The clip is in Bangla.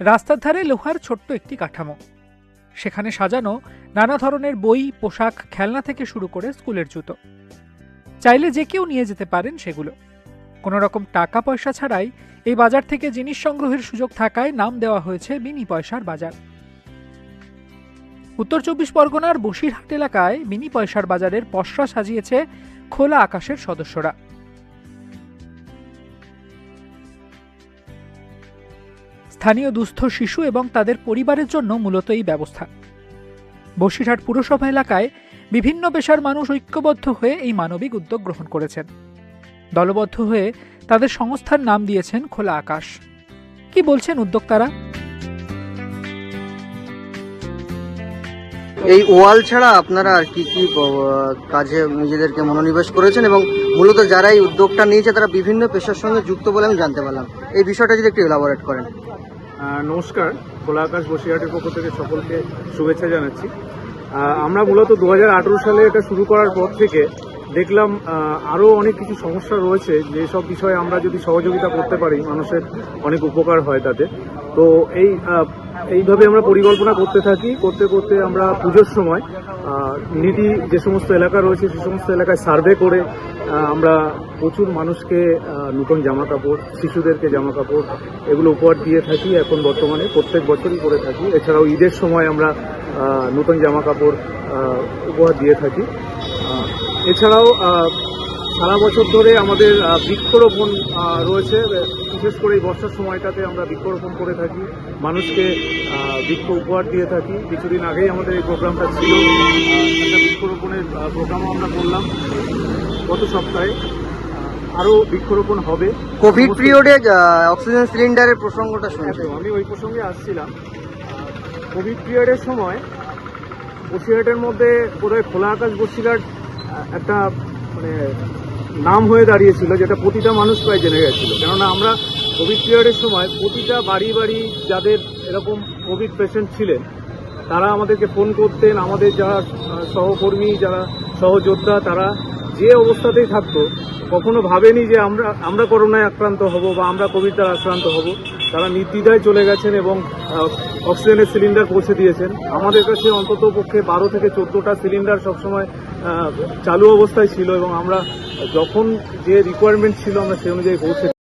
রাস্তার ধারে লোহার ছোট্ট একটি কাঠামো। সেখানে সাজানো নানা ধরনের বই, পোশাক, খেলনা থেকে শুরু করে স্কুলের জুতো। চাইলে যে কেউ নিয়ে যেতে পারেন সেগুলো। কোনো রকম টাকা পয়সা ছাড়াই এই বাজার থেকে জিনিস সংগ্রহের সুযোগ থাকায় নাম দেওয়া হয়েছে মিনি পয়সার বাজার। উত্তর চব্বিশ পরগনার বসিরহাট এলাকায় মিনি পয়সার বাজারের পসরা সাজিয়েছে খোলা আকাশের সদস্যরা। স্থানীয় দুস্থ শিশু এবং তাদের পরিবারের জন্য মূলত এই ব্যবস্থা। বসিরহাট পুরসভা এলাকায় বিভিন্ন পেশার মানুষ ঐক্যবদ্ধ হয়ে এই মানবিক উদ্যোগ গ্রহণ করেছেন। দলবদ্ধ হয়ে তাদের সংস্থার নাম দিয়েছেন খোলা আকাশ। কি বলছেন উদ্যোক্তারা? এই ওয়াল ছাড়া আপনারা আর কি কি কাজে নিজেদেরকে মনোনিবেশ করেছেন এবং মূলত যারা এই উদ্যোগটা নিয়েছে তারা বিভিন্ন পেশার সঙ্গে যুক্ত বলে আমি জানতে পারলাম। এই বিষয়টা যদি একটু এলাবোরেট করেন। নমস্কার, খোলা আকাশ বসিরহাটের পক্ষ থেকে সকলকে শুভেচ্ছা জানাচ্ছি। আমরা মূলত দু হাজার আঠারো সালে এটা শুরু করার পর থেকে দেখলাম আরও অনেক কিছু সমস্যা রয়েছে, যে সব বিষয়ে আমরা যদি সহযোগিতা করতে পারি, মানুষের অনেক উপকার হয় তাতে তো এই এইভাবে আমরা পরিকল্পনা করতে থাকি, করতে করতে আমরা পুজোর সময় নিডি যে সমস্ত এলাকা রয়েছে, সে সমস্ত এলাকায় সার্ভে করে আমরা প্রচুর মানুষকে নতুন জামা কাপড় শিশুদেরকে জামা কাপড় এগুলো উপহার দিয়ে থাকি এখন বর্তমানে, প্রত্যেক বছরই করে থাকি। এছাড়াও ঈদের সময় আমরা নতুন জামা কাপড় উপহার দিয়ে থাকি। এছাড়াও সারা বছর ধরে আমাদের বৃক্ষরোপণ রয়েছে। বিশেষ করে এই বর্ষার সময়টাতে আমরা বৃক্ষরোপণ করে থাকি। মানুষকে বৃক্ষ উপহার দিয়ে থাকি। কিছুদিন আগেই আমাদের এই প্রোগ্রামটা ছিল। একটা বৃক্ষরোপণের প্রোগ্রামও আমরা করলাম গত সপ্তাহে। আরও বৃক্ষরোপণ হবে। কোভিড পিরিয়ডে অক্সিজেন সিলিন্ডারের প্রসঙ্গটা শুনছি একদম, আমি ওই প্রসঙ্গে আসছিলাম। কোভিড পিরিয়ডের সময় বসিরহাটের মধ্যে বোধহয় খোলা আকাশ বসিরহাট একটা মানে নাম হয়ে দাঁড়িয়েছিল যেটা প্রতিটা মানুষ প্রায় জেনে গেছিল। কেননা আমরা কোভিড পিরিয়ডের সময় প্রতিটা বাড়ি বাড়ি যাদের এরকম কোভিড পেশেন্ট ছিলেন, তারা আমাদেরকে ফোন করতেন, আমাদের যারা সহকর্মী, যারা সহযোদ্ধা, তারা যে অবস্থাতেই থাকতো, কখনো ভাবেনি যে আমরা আমরা করোনায় আক্রান্ত হব বা আমরা কোভিড দ্বারা আক্রান্ত হব। তারা নির্দ্বিধায় চলে গেছেন এবং অক্সিজেনের সিলিন্ডার পৌঁছে দিয়েছেন। আমাদের কাছে অন্তত পক্ষে বারো থেকে চোদ্দোটা সিলিন্ডার সবসময় চালু অবস্থায় ছিল এবং আমরা যখন যে রিকোয়ারমেন্ট ছিল আমরা সেই অনুযায়ী পৌঁছে